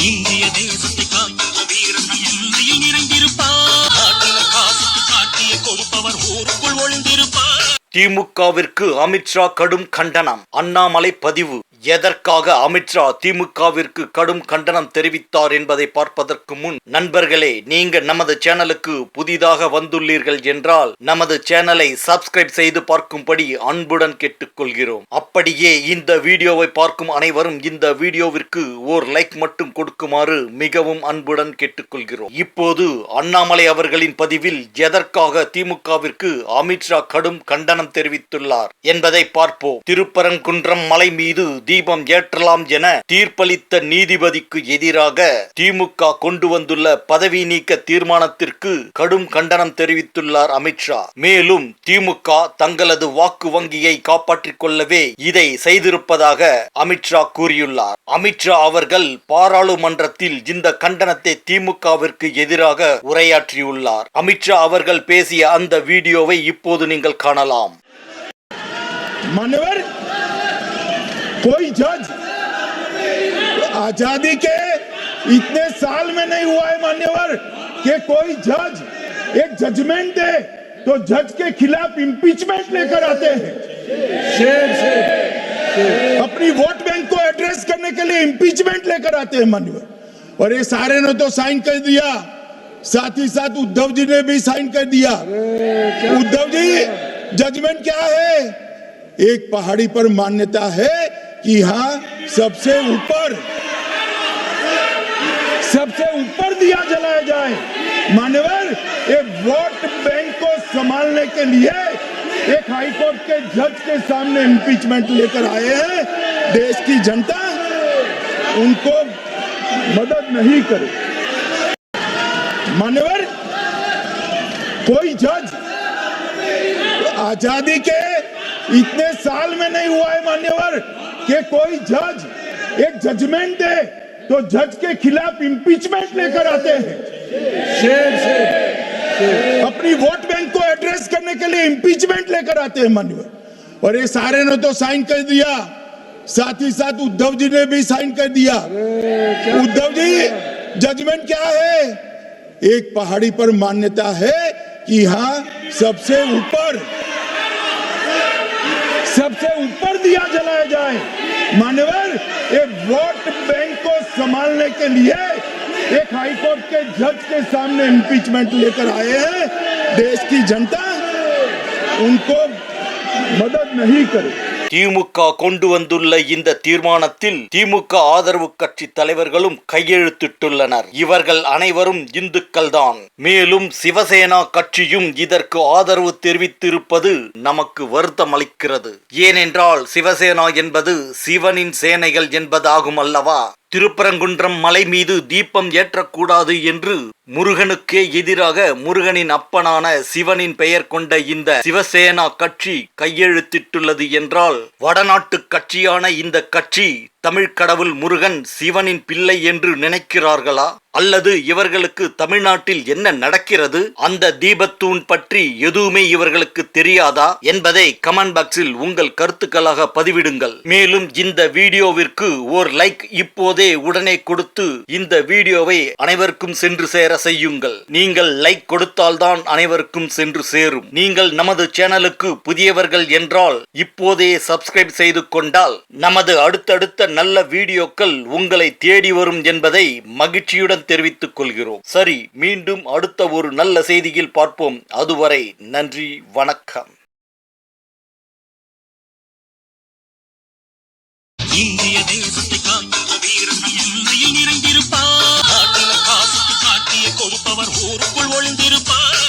இந்திய தேசத்தை காக்கின்ற வீரன் நம் எல்லையில் நிறைந்திருப்பார் நாட்டின காசுக்கு காட்டிய கொடுப்பவர் ஊருக்குள் ஒளிந்திருப்பார். திமுகவிற்கு அமித்ஷா கடும் கண்டனம். அண்ணாமலை பதிவு. எதற்காக அமித்ஷா திமுகவிற்கு கடும் கண்டனம் தெரிவித்தார் என்பதை பார்ப்பதற்கு முன் நண்பர்களே நீங்க நமது சேனலுக்கு புதிதாக வந்துள்ளீர்கள் என்றால் நமது சேனலை சப்ஸ்கிரைப் செய்து பார்க்கும்படி அன்புடன் கேட்டுக்கொள்கிறோம். அப்படியே இந்த வீடியோவை பார்க்கும் அனைவரும் இந்த வீடியோவிற்கு ஓர் லைக் மட்டும் கொடுக்குமாறு மிகவும் அன்புடன் கேட்டுக்கொள்கிறோம். இப்போது அண்ணாமலை அவர்களின் பதிவில் எதற்காக திமுகவிற்கு அமித்ஷா கடும் கண்டனம் தெரிவித்துள்ளார் என்பதை பார்ப்போம். திருப்பரங்குன்றம் மலை மீது தீபம் ஏற்றலாம் என தீர்ப்பளித்த நீதிபதிக்கு எதிராக திமுக கொண்டு வந்துள்ள பதவி நீக்க தீர்மானத்திற்கு கடும் கண்டனம் தெரிவித்துள்ளார் அமித்ஷா மேலும் திமுக தங்களது வாக்கு வங்கியை காப்பாற்றிக் கொள்ளவே இதை செய்திருப்பதாக அமித்ஷா கூறியுள்ளார். அமித்ஷா அவர்கள் பாராளுமன்றத்தில் இந்த கண்டனத்தை திமுகவிற்கு எதிராக உரையாற்றியுள்ளார். அமித்ஷா அவர்கள் பேசிய அந்த வீடியோவை இப்போது நீங்கள் காணலாம். மன்னவர் कोई जज आज़ादी के इतने साल में नहीं हुआ है मान्यवर कि कोई जज एक जजमेंट दे तो जज के खिलाफ इम्पीचमेंट लेकर आते हैं। शेर अपनी वोट बैंक को एड्रेस करने के लिए इंपीचमेंट लेकर आते हैं मान्यवर। और ये सारे ने तो साइन कर दिया। साथ ही साथ उद्धव जी ने भी साइन कर दिया। उद्धव जी जजमेंट क्या है? एक पहाड़ी पर मान्यता है। कि यहाँ सबसे ऊपर सबसे ऊपर दिया जलाया जाए। मान्यवर, ये वोट बैंक को संभालने के लिए एक हाईकोर्ट के जज के सामने इम्पीचमेंट लेकर आए हैं। देश की जनता उनको मदद नहीं करे। मान्यवर, कोई जज आज़ादी के इतने साल में नहीं हुआ है मान्यवर कि कोई जज एक जजमेंट दे तो जज के खिलाफ इंपीचमेंट लेकर आते हैं। शेर से अपनी वोट बैंक को एड्रेस करने के लिए इंपीचमेंट लेकर आते हैं मान्यवर। और ये सारे ने तो साइन कर दिया। साथ ही साथ उद्धव जी ने भी साइन कर दिया। उद्धव जी जजमेंट क्या है? एक पहाड़ी पर मान्यता है कि यहाँ सबसे ऊपर सबसे ऊपर दिया जलाया जाए। मान्यवर, ये वोट बैंक को संभालने के लिए एक हाईकोर्ट के जज के सामने इम्पीचमेंट लेकर आए हैं। देश की जनता उनको मदद नहीं करे। திமுக கொண்டு வந்துள்ள இந்த தீர்மானத்தில் திமுக ஆதரவு கட்சி தலைவர்களும் கையெழுத்திட்டுள்ளனர். இவர்கள் அனைவரும் இந்துக்கள் தான் மேலும் சிவசேனா கட்சியும் இதற்கு ஆதரவு தெரிவித்திருப்பது நமக்கு வருத்தம் அளிக்கிறது ஏனென்றால் சிவசேனா என்பது சிவனின் சேனைகள் என்பதாகும் அல்லவா திருப்பரங்குன்றம் மலை மீது தீபம் ஏற்றக்கூடாது என்று முருகனுக்கே எதிராக முருகனின் அப்பனான சிவனின் பெயர் கொண்ட இந்த சிவசேனா கட்சி கையெழுத்திட்டுள்ளது என்றால் வடநாட்டு கட்சியான இந்த கட்சி தமிழ் கடவுள் முருகன் சிவனின் பிள்ளை என்று நினைக்கிறார்களா? அல்லது இவர்களுக்கு தமிழ்நாட்டில் என்ன நடக்கிறது? அந்த தீபத்தூண் பற்றி எதுவுமே இவர்களுக்கு தெரியாதா? என்பதை கமெண்ட் பாக்ஸில் உங்கள் கருத்துக்களாக பதிவிடுங்கள். மேலும் இந்த வீடியோவிற்கு ஓர் லைக் இப்போதே உடனே கொடுத்து இந்த வீடியோவை அனைவருக்கும் சென்று சேர செய்யுங்கள். நீங்கள் லைக் கொடுத்தால்தான் அனைவருக்கும் சென்று சேரும். நீங்கள் நமது சேனலுக்கு புதியவர்கள் என்றால் இப்போதே சப்ஸ்கிரைப் செய்து கொண்டால் நமது அடுத்தடுத்த நல்ல வீடியோக்கள் உங்களை தேடி வரும் என்பதை மகிழ்ச்சியுடன் தெரிவித்துக் கொள்கிறோம் சரி மீண்டும் அடுத்த ஒரு நல்ல செய்தியில் பார்ப்போம். அதுவரை நன்றி வணக்கம். இந்திய தேசத்தை காக்கின்ற வீரன் எல்லையில் நிறைந்திருப்பார் காட்டிய கொடுப்பவர் ஊருக்குள் ஒளிந்திருப்பார்.